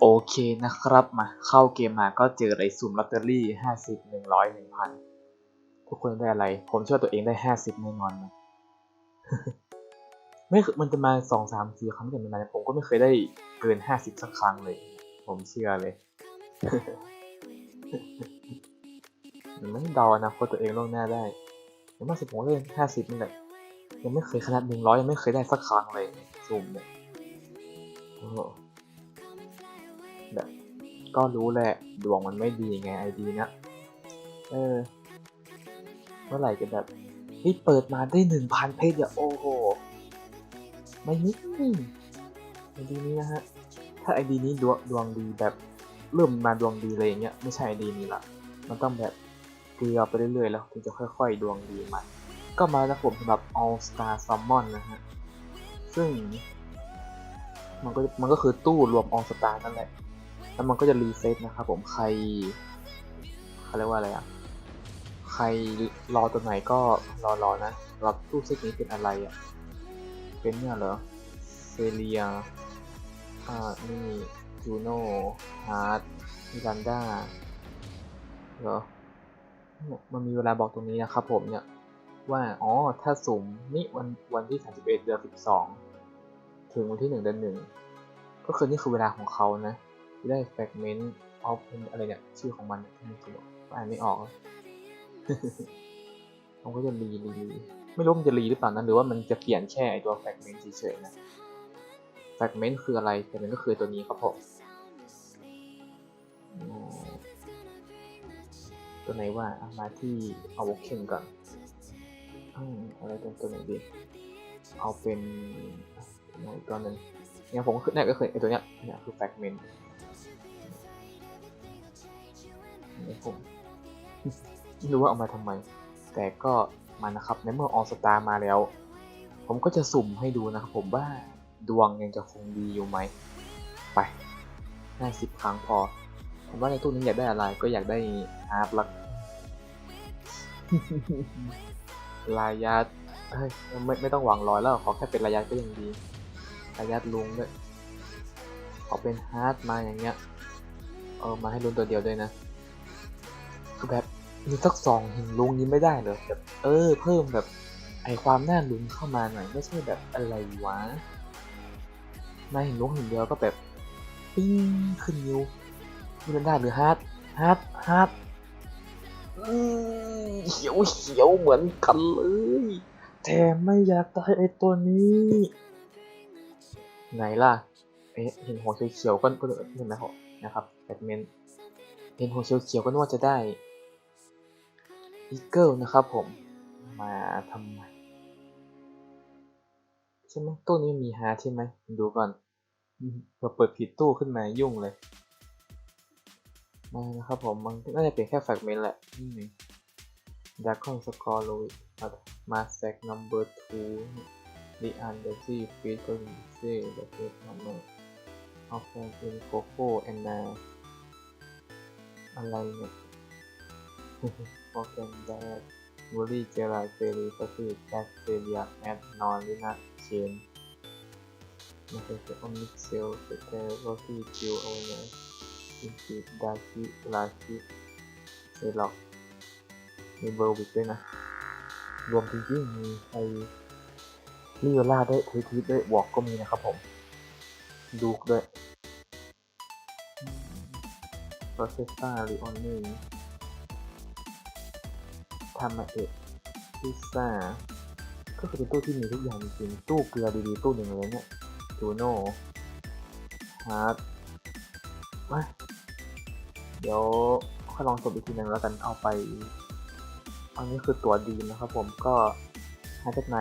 โอเคนะครับมาเข้าเกมมาก็เจออะไรสุ่มลอตเตอรี่ห้าสิบหนึ่งร้อยหนึ่งพันทุกคนได้อะไร ผมเชื่อตัวเองได้ห้าสิบแน่นอนนะไม่เคยมันจะมาสองสามสี่ครั้งแต่มันมานผมก็ไม่เคยได้เกินห้าสิบสักครั้งเลย ผมเชื่อเลยมันไม่เดาอนะเพราะตัวเองล่วงหน้าได้ยังมาสุดผมก็ได้ห้าสิบนี่แหละยังไม่เคยขนาดหนึ่งร้อยยังไม่เคยได้สักครั้งเลยสุ่มเนี่ยโอ้ ก็รู้แหละ ดวงมันไม่ดีไงไอดีนะเออ เมื่อไหร่จะแบบนี่เปิดมาได้หนึ่งพันเพจอย่าโอ้โห ไม่นิดไอดีนี้นะฮะ ถ้าไอดีนี้ดวงดวงดีแบบเริ่มมาดวงดีเลยอย่างเงี้ยไม่ใช่ไอดีนี้ละมันต้องแบบเกลือไปเรื่อยๆแล้วถึงจะค่อยๆดวงดีมาก็มาแล้วผมสำหรับ All Star Summon นะฮะ ซึ่ง มันก็มันก็คือตู้รวม All Star นั่นแหละ แล้วมันก็จะรีเซ็ตนะครับผมใครเขาเรียกว่าอะไรอะใครรอตัวไหนก็รอรอนะรับตู้เซตนี้เป็นอะไรอะเป็นเนี่ยเหรอเซเลียอ่านี่จูโน่ฮาร์ดมิรันดาเหรอมันมีเวลาบอกตรงนี้นะครับผมเนี่ยว่า อ๋อ ถ้าสุ่มนี่วันวันที่ 31 เดือน 12 ถึงวันที่ 1 เดือน 1 ก็คือนี่คือเวลาของเขานะ ได้แฟกเมนต์ออฟอะไรเนี่ย ชื่อของมันที่มันคืออ่านไม่ออกมันก็จะรีรีรีไม่รู้มันจะรีหรือเปล่านะหรือว่ามันจะเปลี่ยนแค่ไอตัวแฟกเมนต์เฉยๆนะแฟกเมนต์คืออะไรแฟกเมนต์ก็คือตัวนี้ครับผมอืมตัวไหนว่าเอามาที่เอาวอเคนก่อนอืมอะไรตัวตัวไหนดีเอาเป็นไหนตัวหนึงเนี่ยผมก็คือเนี่ยก็เคยไอตัวเนี้ยเนี่ยคือแฟกเมนต์ นี่ผมไม่รู้ว่าเอามาทำไม แต่ก็มานะครับในเมื่อออสตามาแล้ว ผมก็จะสุ่มให้ดูนะครับผมว่าดวงยังจะคงดีอยู่ไหม ไปห้สิบครั้งพอ ผมว่าในตู้นี้อยากได้อะไรก็อยากได้อาร์ตลักลายัดเฮ้ยไม่ไม่ต้องหวังร้อยแล้ว ขอแค่เป็นลายัดก็ยังดีลายัดลุงด้วย ขอเป็นฮาร์ดมาอย่างเงี้ย เออมาให้ลุ้นตัวเดียวด้วยนะ แบบมีสักสองหินลุงยิ้มไม่ได้เหรอแบบเออ เพิ่มแบบไอความน่าลุ้นเข้ามาหน่อยไม่ใช่แบบอะไรวะมาห็นลุงหินเดียวก็แบบปิ้งขึ้นนิ้วนี่มันได้หรือฮาร์ดฮาร์ดฮาร์ดเขียวเขียวเหมือนกันเลยแต่ไม่อยากได้ไอตัวนี้ ไหนล่ะเอ๊ะเห็นหัวเขียวๆก็ก็เห็นไหมครับนะครับแบทเมน เห็นหัวเขียวๆก็นึกว่าจะได้อีเกิลนะครับผม มาทำไมใช่ไหมตู้นี้มีฮาร์ใช่ไหมดูก่อนอืมเราเปิดผิดตู้ขึ้นมายุ่งเลยมานะครับผมมันน่าจะเป็นแค่แฟกเมนต์แหละนี่ดาร์คอนสกอร์โลยมาแซกนัมเบอร์ทูดิอันเดอร์ซี่ฟีดก็มีเซ่เดอะเฟสนัมเบอร์เอาแฟนเป็นโกโก้แอนนา อะไรเนี่ยโปรแกรมแดดบูรี่เจลาเฟรีสปีดแบคทีเรียแอดนอนลินักเชนมันเป็นอร์มิกเซลสเตอร์โรซี่จิวโอเนอร์อินฟิดาคิลาคิเซล็อกมีเบอร์วิกด้วยนะ รวมจริงๆมีไอลิโอล่าด้วยทวิตด้วยวอกก็มีนะครับผม ดูกด้วย โปรเซสซ่าหรือออนนี่ทำมาเอะพิซซ่า ก็คือเป็นตู้ที่มีทุกอย่างจริงตู้เกลือดีๆตู้หนึ่งเลยเนี่ยจูโน่ฮาร์ดมาเดี๋ยวค่อยลองจบอีกทีหนึงแล้วกันเอาไป อันนี้คือตัวดีนะครับผมก็หาจากไหน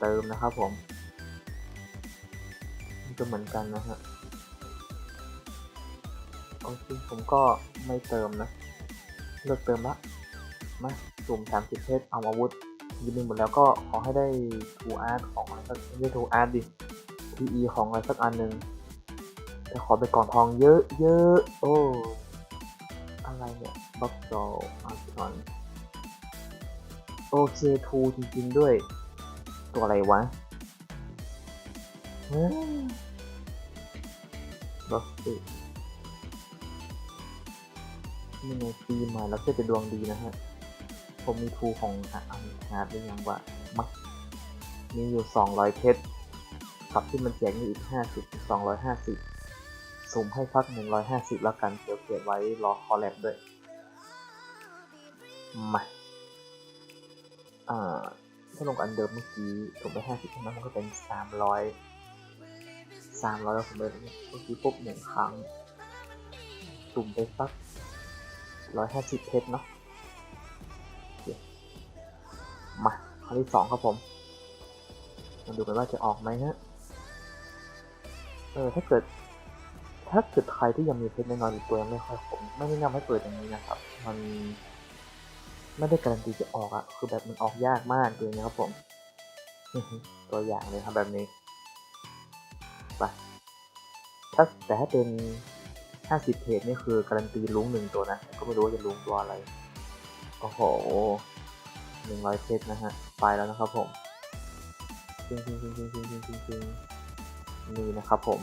เติมนะครับผม นี่ก็เหมือนกันนะฮะ โอเคผมก็ไม่เติมนะ เลิกเติมละมาสุ่มสามสิบเพชรเอาอาวุธยืนหนึ่งหมดแล้วก็ขอให้ได้ทูอาร์ตของอะไรสักไม่ทูอาร์ตดิทีอีของอะไรสักอันหนึ่งแต่ขอไปกล่องทองเยอะเยอะโอ้อะไรเนี่ยบ็อกโซอาร์ตอนโอเคทูจริงๆด้วย ตัวอะไรวะเฮ้ยบ็อกซี่ นี่ไงปีใหม่แล้วก็จะดวงดีนะฮะ ผมมีทูของอาร์ฮาร์ดหรือยังวะมักมีอยู่ 200 เพชรกับที่มันแจกนี่อีก 50 250สุ่มให้พัก 150 แล้วกันเดี๋ยวเก็บไว้รอคอลแลบด้วย มาอ่าถ้าลงอันเดิมเมื่อกี้สุ่มไป50เท่านั้นมันก็เป็น 300 300แล้วผมเลยเมื่อกี้ปุ๊บหนึ่งครั้งสุ่มไปสัก 150เพชรเนาะมาครั้งที่สองครับผมมาดูกันว่าจะออกไหมฮะ เออ ถ้าเกิด ถ้าเกิดใครที่ยังมีเพชรน้อยๆอยู่ตัวยังไม่ค่อยผมไม่แนะนำให้เปิดอย่างนี้นะครับ มันไม่ได้การันตีจะออกอะคือแบบมันออกยากมากเลยนะครับผม ตัวอย่างเลยครับแบบนี้ ไป ถ้าแต่ถ้าเป็น ถ้าสิบเพจนี่คือการันตีลุ้งหนึ่งตัวนะก็ไม่รู้ว่าจะลุ้งตัวอะไร โอ้โหหนึ่งร้อยเพจนะฮะ ไปแล้วนะครับผมจริงจริงจริงจริงจริงจริงนี่นะครับผม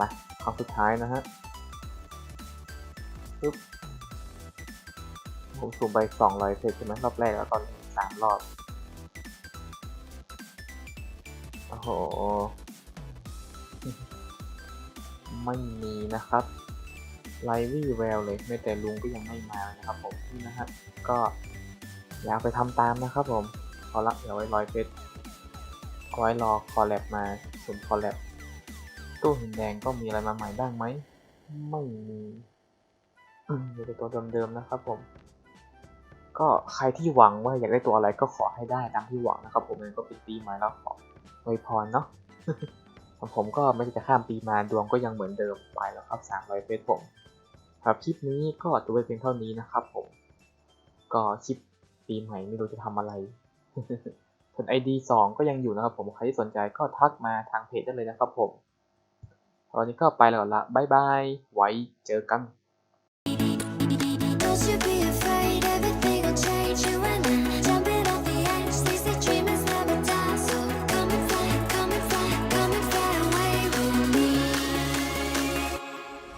มาครั้งสุดท้ายนะฮะปึ๊บผมสูงมไปสองร้อยเพจใช่ไหมรอบแรกแล้วตอนสามรอบ โอ้โห ไม่มีนะครับ ไลวี่แววเลยไม่แต่ลุงก็ยังไม่มานะครับผมนี่นะฮะก็อยากไปทำตามนะครับผมเอละเดี๋ยวไว้ร้อยเพชรเอาไว้รอคอลแลบมาส่วนคอลแลบตู้หินแดงก็มีอะไรมาใหม่บ้างไหมไม่มีอืมมีแต่ตัวเดิมๆนะครับผม ก็ใครที่หวังว่าอยากได้ตัวอะไรก็ขอให้ได้ตามที่หวังนะครับ ผมเองก็ปิดปีใหม่แล้วขออวยพรเนาะของผมก็ไม่ได้จะข้ามปีมาดวงก็ยังเหมือนเดิมไปแล้วครับ300เพชรผม ครับคลิปนี้ก็จบไปเพียงเท่านี้นะครับผม ก็คลิปปีใหม่ไม่รู้จะทำอะไร ส่วน ID 2 ก็ยังอยู่นะครับผมใครที่สนใจก็ทักมาทางเพจได้เลยนะครับผมตอนนี้ก็ไปแล้วละบ๊ายบาย ไว้เจอกัน be